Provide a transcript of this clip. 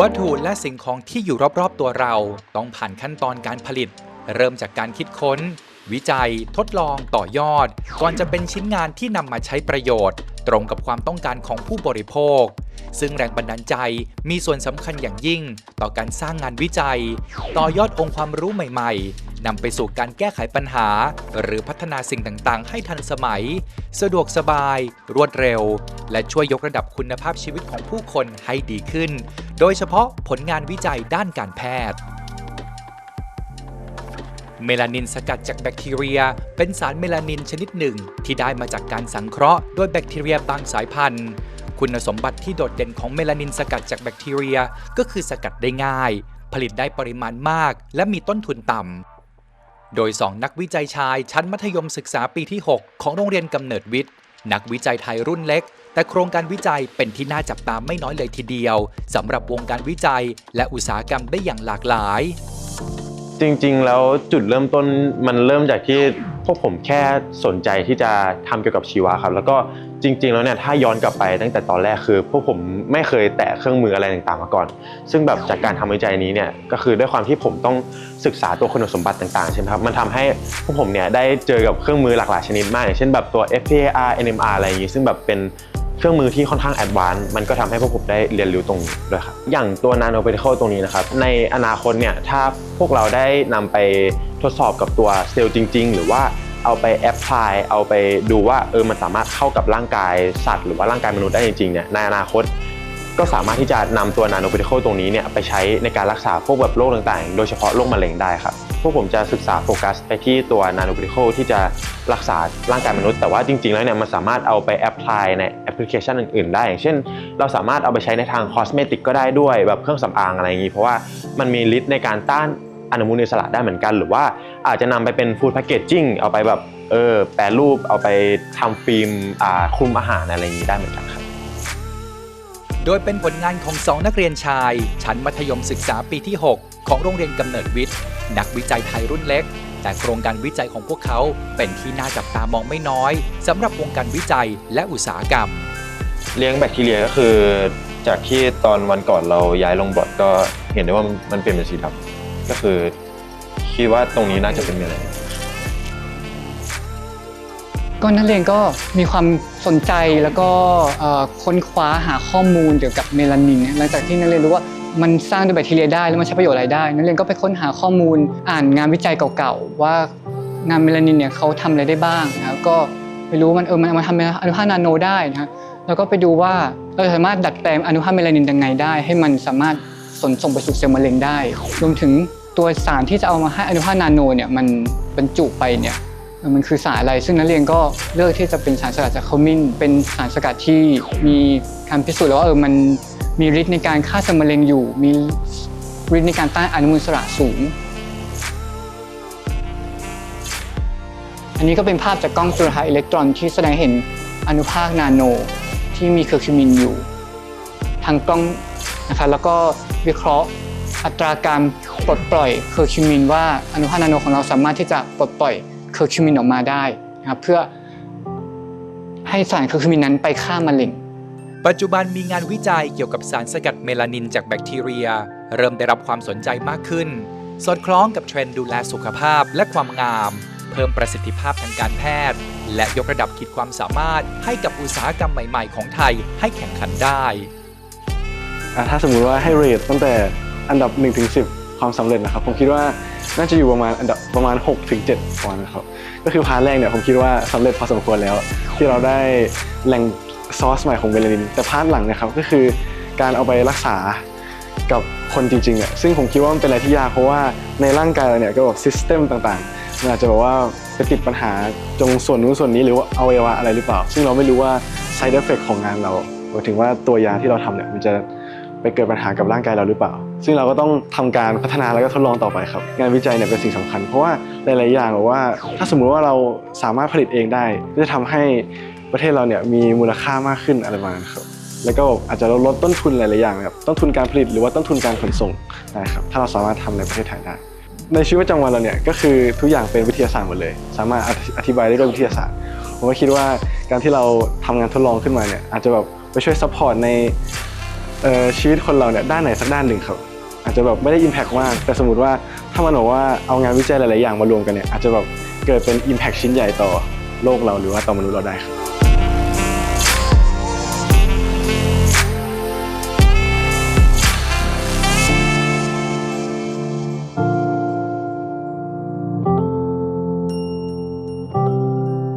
วัตถุและสิ่งของที่อยู่รอบๆตัวเราต้องผ่านขั้นตอนการผลิต เริ่มจากการคิดค้น วิจัย ทดลองต่อยอด ก่อนจะเป็นชิ้นงานที่นำมาใช้ประโยชน์ ตรงกับความต้องการของผู้บริโภค ซึ่งแรงบันดาลใจมีส่วนสำคัญอย่างยิ่ง ต่อการสร้างงานวิจัย ต่อยอดองค์ความรู้ใหม่ ๆ นำไปสู่การแก้ไขปัญหา หรือพัฒนาสิ่งต่างๆ ให้ทันสมัย สะดวกสบาย รวดเร็ว และช่วยยกระดับคุณภาพชีวิตของผู้คนให้ดีขึ้น โดยเฉพาะผลงานวิจัยด้านการแพทย์เมลานินสกัดจากแบคทีเรีย เป็นสารเมลานินชนิดหนึ่ง ที่ได้มาจากการสังเคราะห์ด้วยแบคทีเรียบางสายพันธุ์ คุณสมบัติที่โดดเด่นของเมลานินสกัดจากแบคทีเรีย ก็คือสกัดได้ง่าย ผลิตได้ปริมาณมาก และมีต้นทุนต่ำ โดย 2 นักวิจัยชายชั้นมัธยมศึกษาปีที่ 6 ของโรงเรียนกำเนิดวิทย์ นักวิจัยไทยรุ่นเล็ก แต่โครงการวิจัยเป็นที่น่าจับตามไม่น้อยเลยทีเดียวสำหรับวงการวิจัยและอุตสาหกรรมได้อย่างหลากหลาย จริงๆ แล้วจุดเริ่มต้นมันเริ่มจากที่พวกผมแค่สนใจที่จะทำเกี่ยวกับชีวะครับ แล้วก็จริง ๆ แล้วเนี่ยถ้าย้อนกลับไปตั้งแต่ตอนแรกคือ พวกผมไม่เคยแตะเครื่องมืออะไรต่างๆมาก่อน ซึ่งแบบจากการทำวิจัยนี้เนี่ยก็คือด้วยความที่ผมต้อง ศึกษาตัวคุณสมบัติต่างๆใช่ไหมครับมันทำให้พวกผมเนี่ยได้เจอกับเครื่องมือหลากหลายชนิดมากอย่างเช่นแบบตัว FPAR NMR อะไรอย่างนี้ซึ่งแบบเป็นเครื่องมือที่ค่อนข้างแอดวานซ์มันก็ทำให้พวกผมได้เรียนรู้ตรงนี้ด้วยครับอย่างตัว nano particle ตรงนี้นะครับในอนาคตเนี่ยถ้าพวกเราได้นำไปทดสอบกับตัวเซลล์จริง ๆ หรือว่าเอาไปแอพพลายเอาไปดูว่าเออมันสามารถเข้ากับร่างกายสัตว์ หรือว่าร่างกายมนุษย์ได้จริงๆเนี่ยในอนาคต ก็สามารถที่จะนำตัว nano particle ตรงนี้เนี่ยไปใช้ในการรักษาพวกแบบโรคต่างๆ โดยเฉพาะโรคมะเร็งได้ครับ พวกผมจะศึกษาโฟกัสไปที่ตัว nano particle ที่จะรักษาร่างกายมนุษย์ แต่ว่าจริงๆ แล้วเนี่ยมันสามารถเอาไปแอพพลายในแอปพลิเคชันอื่นๆ ได้ อย่างเช่น เราสามารถเอาไปใช้ในทางคอสเมติกก็ได้ด้วยแบบเครื่องสำอางอะไรอย่างนี้ เพราะว่ามันมีฤทธิ์ในการต้านอนุมูลอิสระได้เหมือนกัน หรือว่าอาจจะนำไปเป็นฟู้ดแพคเกจจิ้งเอาไปแบบเออแปรรูปเอาไปทำฟิล์มคลุมอาหารอะไรอย่างนี้ได้เหมือนกันครับ โดยเป็นผลงานของสองนักเรียนชาย ชั้นมัธยมศึกษาปีที่ 6 ของโรงเรียนกำเนิดวิทย์ นักวิจัยไทยรุ่นเล็ก แต่โครงการวิจัยของพวกเขาเป็นที่น่าจับตามองไม่น้อยสำหรับวงการวิจัยและอุตสาหกรรม เลี้ยงแบคทีเรียก็คือ จากที่ตอนวันก่อนเราย้ายลงบอร์ดก็เห็นได้ว่ามันเปลี่ยนเป็นสีดำก็คือคิดว่าตรงนี้น่าจะเป็นเมลานิน ก็นักเรียนก็มีความสนใจแล้วก็ค้นคว้าหาข้อมูลเกี่ยวกับเมลานินเนี่ยหลังจากที่นักเรียนรู้ว่ามันสร้างด้วยแบคทีเรียได้แล้วมันใช้ประโยชน์อะไรได้ นักเรียนก็ไปค้นหาข้อมูลอ่านงานวิจัยเก่าๆ ว่างานเมลานินเนี่ยเขาทำอะไรได้บ้างนะครับก็ไปรู้ว่ามันเออมันเอามาทำเป็นอนุภาคนาโนได้นะฮะแล้วก็ไปดูว่าเราสามารถดัดแปลงอนุภาคเมลานินยังไงได้ ให้มันสามารถส่งส่งไปสู่เซลล์มะเร็งได้ รวมถึงตัวสารที่จะเอามาให้อนุภาคนาโนเนี่ยมันบรรจุไปเนี่ย มันคือสารอะไร ซึ่งนักเรียนก็เลือกที่จะเป็นสารสกัดจากขมิ้น เป็นสารสกัดที่มีการพิสูจน์แล้วว่าเออมันมีฤทธิ์ในการฆ่าเซลล์มะเร็งอยู่ มีฤทธิ์ในการต้านอนุมูลอิสระสูง อันนี้ก็เป็นภาพจากกล้องจุลทรรศน์อิเล็กตรอนที่แสดงเห็นอนุภาคนาโนที่มีเคอร์คิวมินอยู่ ทางกล้องนะคะแล้วก็วิเคราะห์อัตราการปลดปล่อยเคอร์คิวมินว่าอนุภาคนาโนของเราสามารถที่จะปลดปล่อย เคอร์คิวมินออกมาได้นะครับเพื่อให้สารเคอร์คิวมินนั้นไปฆ่ามะเร็ง ปัจจุบันมีงานวิจัยเกี่ยวกับสารสกัดเมลานินจากแบคทีเรีย เริ่มได้รับความสนใจมากขึ้น สอดคล้องกับเทรนด์ดูแลสุขภาพและความงาม เพิ่มประสิทธิภาพทางการแพทย์ และยกระดับขีดความสามารถให้กับอุตสาหกรรมใหม่ ๆ ของไทยให้แข่งขันได้อะถ้าสมมุติว่าให้เรทตั้งแต่อันดับ1ถึง10 ความสำเร็จนะครับ ผมคิดว่า น่าจะอยู่ประมาณอันดับประมาณ6ถึง7ประมาณนะครับ ก็คือพาร์ทแรกเนี่ยผมคิดว่าสำเร็จพอสมควรแล้ว ที่เราได้แหล่งซอสใหม่ของเบลานินแต่พาร์ทหลังนะครับก็คือการเอาไปรักษากับคนจริงๆอะซึ่งผมคิดว่ามันเป็นอะไรที่ยากเพราะว่าในร่างกายเราเนี่ยก็แบบซิสเต็มต่างๆมันอาจจะแบบว่าไปติดปัญหาตรงส่วนนู้นส่วนนี้หรือว่าอวัยวะอะไรหรือเปล่า ซึ่งเราไม่รู้ว่า side effect ของงานเราหมายถึงว่าตัวยาที่เราทำเนี่ยมันจะไปเกิดปัญหากับร่างกายเราหรือเปล่า ซึ่งเราก็ต้องทำการพัฒนาแล้วก็ทดลองต่อไปครับ งานวิจัยเนี่ยเป็นสิ่งสำคัญ เพราะว่าหลาย ๆ อย่างแบบว่าถ้าสมมุติว่าเราสามารถผลิตเองได้ก็จะทำให้ประเทศเราเนี่ยมีมูลค่ามากขึ้นอะไรประมาณนั้นครับแล้วก็อาจจะลดต้นทุนหลาย ๆ อย่างครับต้นทุนการผลิตหรือว่าต้นทุนการขนส่งได้ครับถ้าเราสามารถทำในประเทศไทยได้ ในชีวิตประจำวันเราเนี่ยก็คือทุกอย่างเป็นวิทยาศาสตร์หมดเลย สามารถอธิอธิบายได้ด้วยวิทยาศาสตร์ผมก็คิดว่าการที่เราทำงานทดลองขึ้นมาเนี่ยอาจจะแบบไปช่วยซัพพอร์ตในชีวิตคนเราเนี่ยด้านไหนสักด้านหนึ่งครับ อาจจะแบบไม่ได้ Impact มาก แต่สมมติว่าถ้ามันบอกว่าเอางานวิจัยหลาย ๆ อย่างมารวมกันเนี่ยอาจจะแบบเกิดเป็น Impact ชิ้นใหญ่ต่อโลกเราหรือว่าต่อมนุษย์เราได้ครับ